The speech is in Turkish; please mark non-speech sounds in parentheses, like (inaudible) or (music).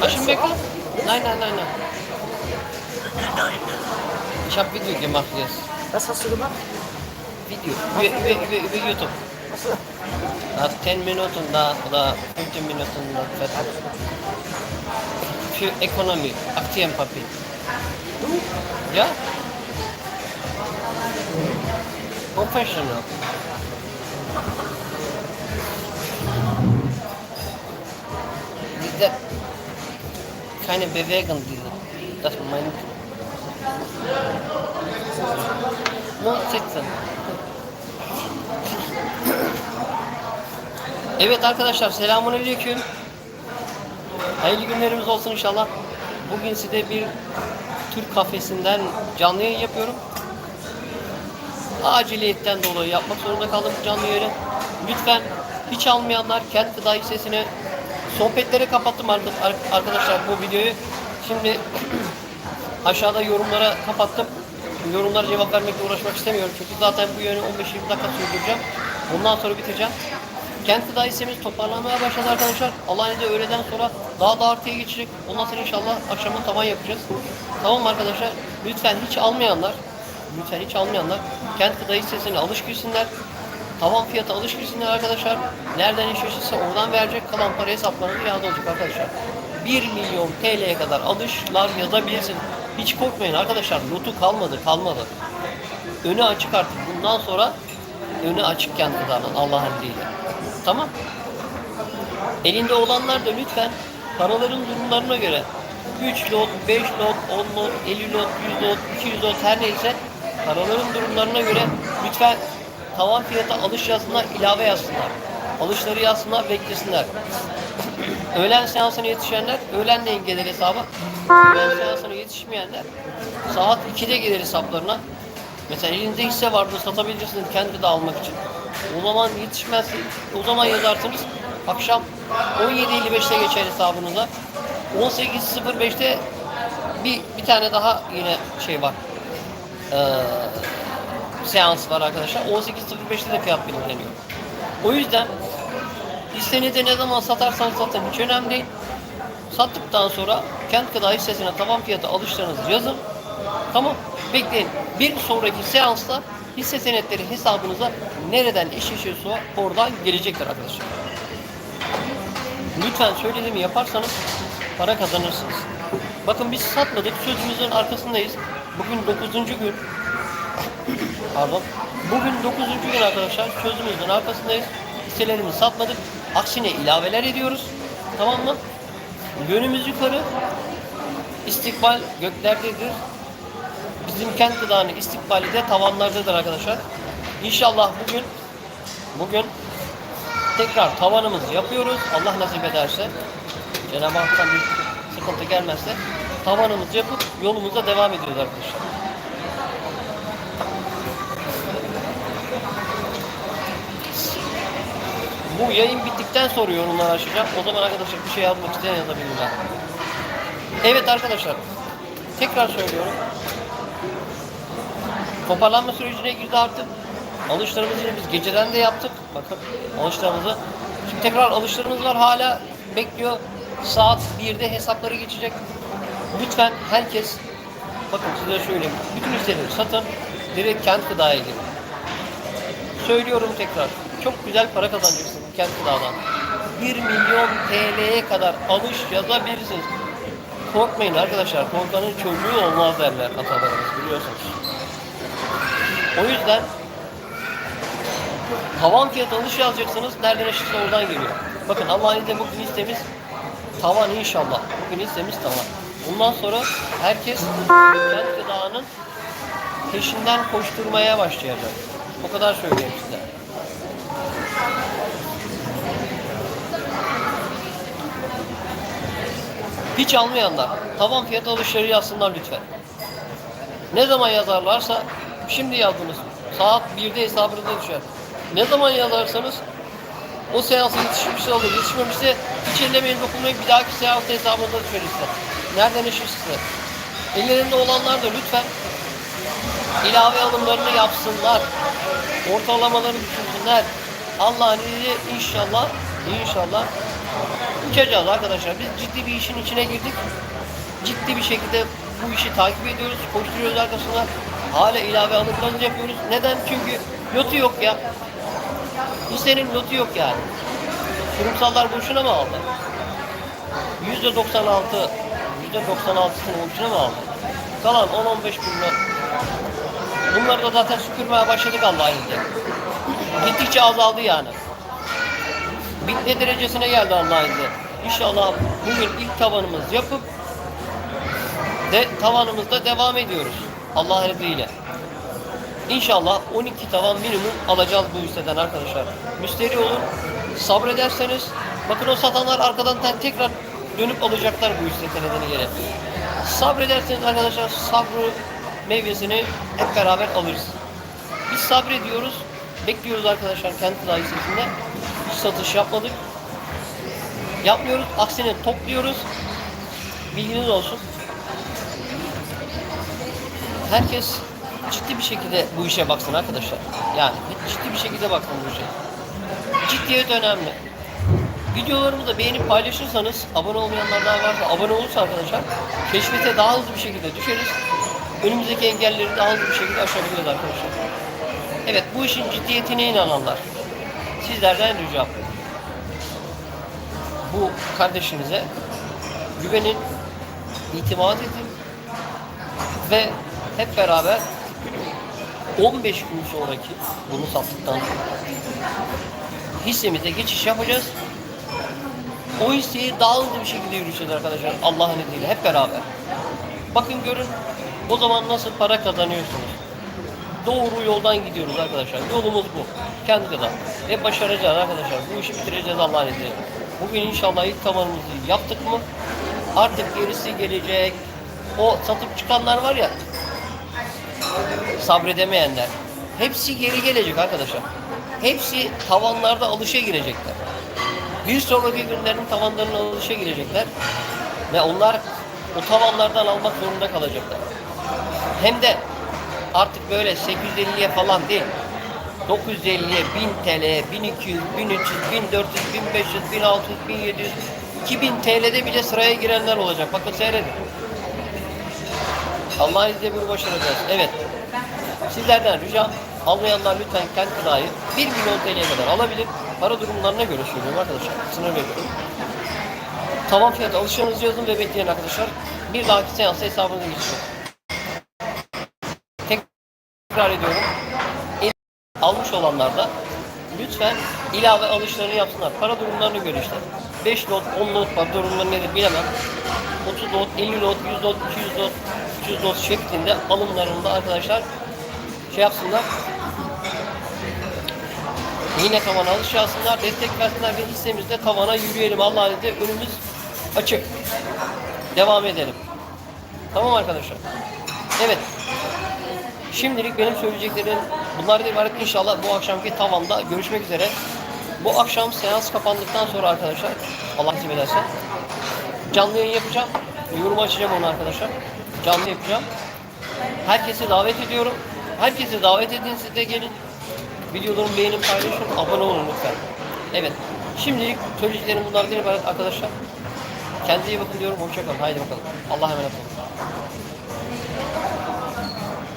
Taschen Wecker? Nein, nein, nein, nein. Ich habe Video gemacht jetzt. Was hast du gemacht? Video. Über, über, über, über YouTube. Achso. Nach 10 Minuten da, oder 15 Minuten dann fertig. Für Ökonomie, Aktienpapier. Ja? Professional. Diese keine Bewegung, diese. Das meine ich. Nur sitzen. Evet arkadaşlar selamünaleyküm. Hayırlı günlerimiz olsun inşallah. Bugün size bir Türk kafesinden canlı yayın yapıyorum. Aciliyetten dolayı yapmak zorunda kaldım canlı yayını. Lütfen hiç almayanlar kent gıda hissesini sohbetleri kapattım arkadaşlar bu videoyu. Şimdi (clears throat) aşağıda yorumlara kapattım. Yorumlara cevap vermekle uğraşmak istemiyorum. Çünkü zaten bu yönü 15-20 dakika sürdüreceğim. Ondan sonra biteceğim. Kent gıda hissemiz toparlanmaya başladı arkadaşlar. Allah'ın izniyle öğleden sonra daha da artıya geçecek. Ondan sonra inşallah akşamın tavan yapacağız. Tamam arkadaşlar? Lütfen hiç almayanlar, lütfen hiç almayanlar kent gıda hissesine alış girsinler. Tavan fiyatı alış girsinler arkadaşlar. Nereden yaşarsa oradan verecek. Kalan para hesaplarına iade olacak arkadaşlar. 1 milyon TL'ye kadar alışlar yazabilirsin. Hiç korkmayın arkadaşlar. Lotu kalmadı, kalmadı. Önü açık artık. Bundan sonra önü açık kent gıdanın Allah'ın izniyle. Tamam. Elinde olanlar da lütfen paraların durumlarına göre 3 lot, 5 lot, 10 lot, 50 lot, 100 lot, 200 lot her neyse paraların durumlarına göre lütfen tavan fiyatı alış yazısına ilave yazsınlar. Alışları yazsınlar, beklesinler. Öğlen seansına yetişenler öğlenleyin gelir hesaba. Öğlen seansına yetişmeyenler saat 2'de gelir hesaplarına. Mesela elinizde hisse vardı satabilirsiniz kendi de almak için. O zaman yetişmezse o zaman yazarsınız. Akşam 17.55'te geçer hesabınıza. 18.05'te bir, bir tane daha yine şey var. Ee, seans var arkadaşlar. 18.05'te de fiyat belirleniyor. O yüzden hisseni de ne zaman satarsan satın hiç önemli değil. Sattıktan sonra kent gıda hissesine tavan fiyatı alışlarınızı yazın. Tamam. Bekleyin. Bir sonraki seansta hisse senetleri hesabınıza nereden iş yaşıyorsa oradan gelecektir arkadaşlar. Lütfen söylediğimi yaparsanız para kazanırsınız. Bakın biz satmadık. Sözümüzün arkasındayız. Bugün 9. gün. Pardon. Bugün 9. gün arkadaşlar. Sözümüzün arkasındayız. Hisselerimizi satmadık. Aksine ilaveler ediyoruz. Tamam mı? Yönümüz yukarı. İstikbal göklerdedir. Bizim kent gıdanın istikbali de tavanlardadır arkadaşlar. İnşallah bugün bugün tekrar tavanımızı yapıyoruz. Allah nasip ederse Cenab-ı Hak'tan bir sıkıntı gelmezse tavanımızı yapıp yolumuza devam ediyoruz arkadaşlar. Bu yayın bittikten sonra yorumlar açacağım. O zaman arkadaşlar bir şey yazmak isteyen yazabilirler. Evet arkadaşlar. Tekrar söylüyorum. Toparlanma sürecine girdi artık. Alışlarımızı biz geceden de yaptık. Bakın alışlarımızı. Şimdi tekrar alışlarımız var hala bekliyor. Saat 1'de hesapları geçecek. Lütfen herkes bakın size söyleyeyim. Bütün hisseleri satın. Direkt kent gıdaya girin. Söylüyorum tekrar. Çok güzel para kazanacaksın kent gıdadan. 1 milyon TL'ye kadar alış yazabilirsiniz. Korkmayın arkadaşlar. Korkanın çocuğu olmaz derler atalarımız biliyorsunuz. O yüzden tavan fiyatı alış yazacaksınız. Nereden eşitse oradan geliyor. Bakın Allah'ın izniyle bugün listemiz tavan inşallah. Bugün listemiz tavan. Bundan sonra herkes kent gıdanın peşinden koşturmaya başlayacak. O kadar söyleyeyim size. Hiç almayanlar tavan fiyatı alışları yazsınlar lütfen. Ne zaman yazarlarsa şimdi yazdınız. Saat 1'de hesabınıza düşer. Ne zaman yazarsanız o seansa yetişmişse olur. Yetişmemişse hiç ellemeyin dokunmayın. Bir dahaki seansta hesabınıza düşer işte. Nereden işi size? Ellerinde olanlar da lütfen ilave alımlarını yapsınlar. Ortalamaları düşünsünler. Allah'ın izniyle inşallah inşallah uçacağız arkadaşlar. Biz ciddi bir işin içine girdik. Ciddi bir şekilde bu işi takip ediyoruz. Koşturuyoruz arkasına. Hala ilave alımlarını yapıyoruz. Neden? Çünkü lotu yok ya. Hissenin lotu yok yani. Kurumsallar boşuna mı aldı? Yüzde 96, yüzde 96'sını boşuna mı aldı? Kalan 10-15 bin lira. Bunları da zaten süpürmeye başladık Allah'ın izniyle. Gittikçe azaldı yani. Bitme derecesine geldi Allah'ın izniyle. İnşallah bugün ilk tavanımız yapıp de tavanımızda devam ediyoruz. Allah'ın izniyle. İnşallah 12 tavan minimum alacağız bu hisseden arkadaşlar. Müşteri olun, sabrederseniz bakın o satanlar arkadan te- tekrar dönüp alacaklar bu hisse senedini geri. Sabrederseniz arkadaşlar sabrı meyvesini hep beraber alırız. Biz sabrediyoruz, bekliyoruz arkadaşlar kendi. Hiç satış yapmadık. Yapmıyoruz, aksine topluyoruz. Bilginiz olsun. Herkes ciddi bir şekilde bu işe baksın arkadaşlar. Yani ciddi bir şekilde baksın bu işe. Ciddiyet önemli. Videolarımı da beğenip paylaşırsanız, abone olmayanlar daha varsa abone olursa arkadaşlar, keşfete daha hızlı bir şekilde düşeriz. Önümüzdeki engelleri daha hızlı bir şekilde aşabiliriz arkadaşlar. Evet, bu işin ciddiyetine inananlar, sizlerden ricam. Bu kardeşinize güvenin, itimat edin ve hep beraber 15 gün sonraki bunu sattıktan sonra hissemize geçiş yapacağız. O hisseyi daha hızlı bir şekilde yürüyeceğiz arkadaşlar Allah'ın izniyle hep beraber. Bakın görün o zaman nasıl para kazanıyorsunuz. Doğru yoldan gidiyoruz arkadaşlar. Yolumuz bu. Kendi kadar. Ve başaracağız arkadaşlar. Bu işi bitireceğiz Allah'ın izniyle. Bugün inşallah ilk tavanımızı yaptık mı artık gerisi gelecek. O satıp çıkanlar var ya sabredemeyenler. Hepsi geri gelecek arkadaşlar. Hepsi tavanlarda alışa girecekler. Bir sonraki günlerin tavanlarına alışa girecekler. Ve onlar o tavanlardan almak zorunda kalacaklar. Hem de artık böyle 850'ye falan değil. 950'ye, 1000 TL, 1200, 1300, 1400, 1500, 1600, 1700, 2000 TL'de bile sıraya girenler olacak. Bakın seyredin. Allah'ın izniyle bunu başaracağız. Evet. Sizlerden ricam almayanlar lütfen kent gıdayı 1 milyon TL'ye kadar alabilir. Para durumlarına göre söylüyorum arkadaşlar. Sınır bekliyorum. Tamam fiyat alışverinizi yazın ve bekleyin arkadaşlar. Bir dahaki seansa hesabınıza geçecek. Tekrar ediyorum. Almış olanlar da lütfen ilave alışlarını yapsınlar. Para durumlarına göre işte. 5 lot, 10 lot var durumları nedir bilemem. 30 lot, 50 lot, 100 lot, 200 lot, 300 lot şeklinde alımlarında arkadaşlar şey yapsınlar. Yine tavana alış destek versinler ve hissemizde tavana yürüyelim. Allah'ın izniyle önümüz açık. Devam edelim. Tamam arkadaşlar. Evet. Şimdilik benim söyleyeceklerim bunlar değil. Ibaret inşallah bu akşamki tavanda görüşmek üzere. Bu akşam seans kapandıktan sonra arkadaşlar Allah izin ederse canlı yayın yapacağım. Yorum açacağım onu arkadaşlar. Canlı yapacağım. Herkesi davet ediyorum. Herkesi davet edin siz de gelin. Videolarımı beğenin, paylaşın, abone olun lütfen. Evet. Şimdilik söyleyeceklerim bunlar değil arkadaşlar. Kendinize iyi bakın diyorum. Hoşçakalın. Haydi bakalım. Allah'a emanet olun.